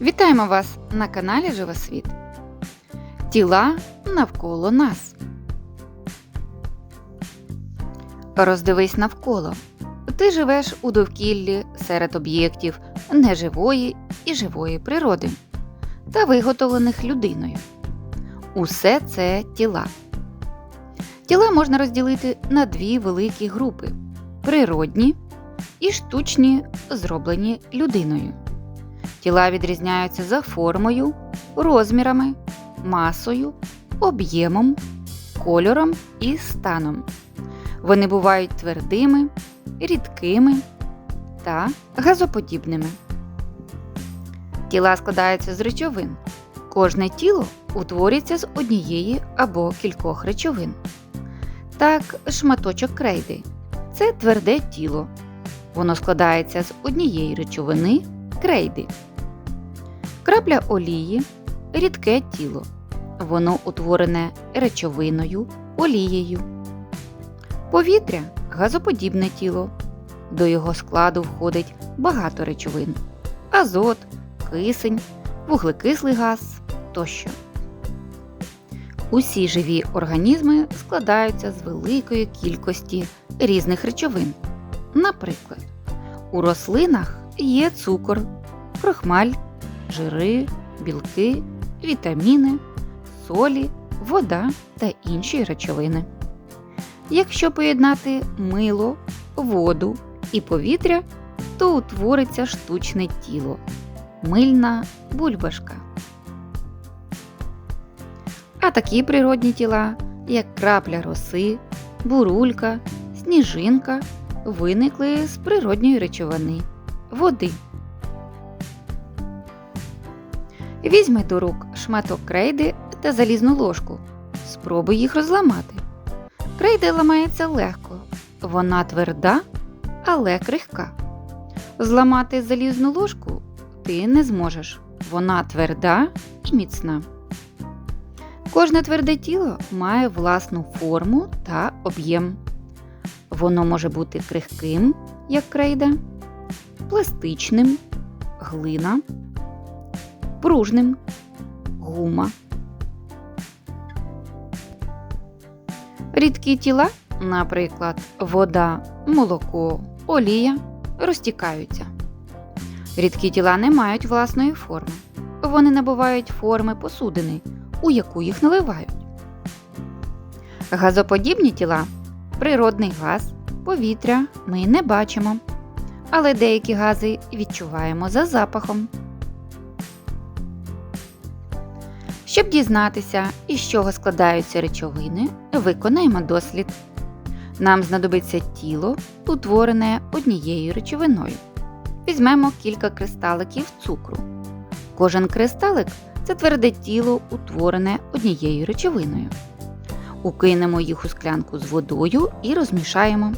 Вітаємо вас на каналі Живосвіт. Тіла навколо нас. Роздивись навколо. Ти живеш у довкіллі серед об'єктів неживої і живої природи та виготовлених людиною. Усе це тіла. Тіла можна розділити на дві великі групи природні і штучні, зроблені людиною. Тіла відрізняються за формою, розмірами, масою, об'ємом, кольором і станом. Вони бувають твердими, рідкими та газоподібними. Тіла складаються з речовин. Кожне тіло утворюється з однієї або кількох речовин. Так, шматочок крейди це тверде тіло. Воно складається з однієї речовини крейди. Крапля олії рідке тіло. Воно утворене речовиною, олією. Повітря газоподібне тіло. До його складу входить багато речовин азот, кисень, вуглекислий газ тощо. Усі живі організми складаються з великої кількості різних речовин. Наприклад, у рослинах є цукор, крохмаль, жири, білки, вітаміни, солі, вода та інші речовини. Якщо поєднати мило, воду і повітря, то утвориться штучне тіло мильна бульбашка. А такі природні тіла, як крапля роси, бурулька, сніжинка, виникли з природньої речовини води. Візьми до рук шматок крейди та залізну ложку. Спробуй їх розламати. Крейда ламається легко. Вона тверда, але крихка. Зламати залізну ложку ти не зможеш. Вона тверда і міцна. Кожне тверде тіло має власну форму та об'єм. Воно може бути крихким, як крейда, пластичним, глина, пружним, гума. Рідкі тіла, наприклад, вода, молоко, олія, розтікаються. Рідкі тіла не мають власної форми. Вони набувають форми посудини, у яку їх наливають. Газоподібні тіла природний газ, повітря ми не бачимо, але деякі гази відчуваємо за запахом. Щоб дізнатися, із чого складаються речовини, виконаємо дослід. Нам знадобиться тіло, утворене однією речовиною. Візьмемо кілька кристаликів цукру. Кожен кристалик це тверде тіло, утворене однією речовиною. Укинемо їх у склянку з водою і розмішаємо.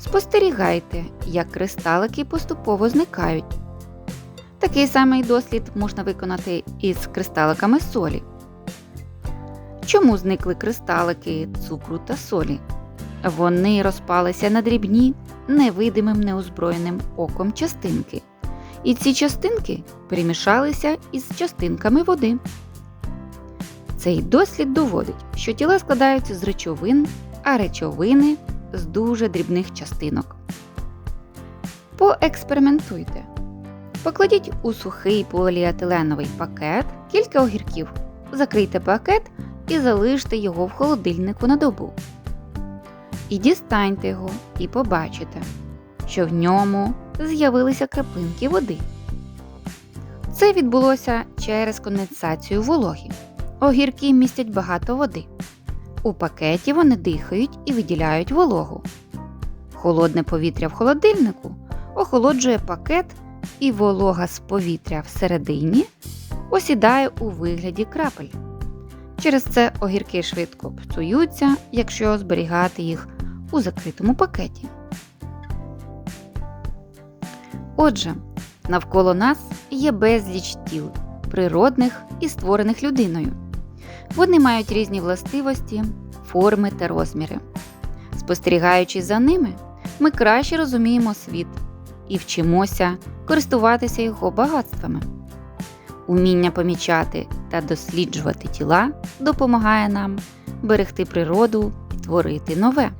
Спостерігайте, як кристалики поступово зникають. Такий самий дослід можна виконати із кристаликами солі. Чому зникли кристалики цукру та солі? Вони розпалися на дрібні, невидимим неозброєним оком частинки. І ці частинки перемішалися із частинками води. Цей дослід доводить, що тіла складаються з речовин, а речовини з дуже дрібних частинок. Поекспериментуйте. Покладіть у сухий поліетиленовий пакет кілька огірків. Закрийте пакет і залиште його в холодильнику на добу. І дістаньте його і побачите, що в ньому з'явилися краплинки води. Це відбулося через конденсацію вологи. Огірки містять багато води. У пакеті вони дихають і виділяють вологу. Холодне повітря в холодильнику охолоджує пакет, і волога з повітря всередині осідає у вигляді крапель. Через це огірки швидко псуються, якщо зберігати їх у закритому пакеті. Отже, навколо нас є безліч тіл, природних і створених людиною. Вони мають різні властивості, форми та розміри. Спостерігаючи за ними, ми краще розуміємо світ і вчимося користуватися його багатствами. Уміння помічати та досліджувати тіла допомагає нам берегти природу і творити нове.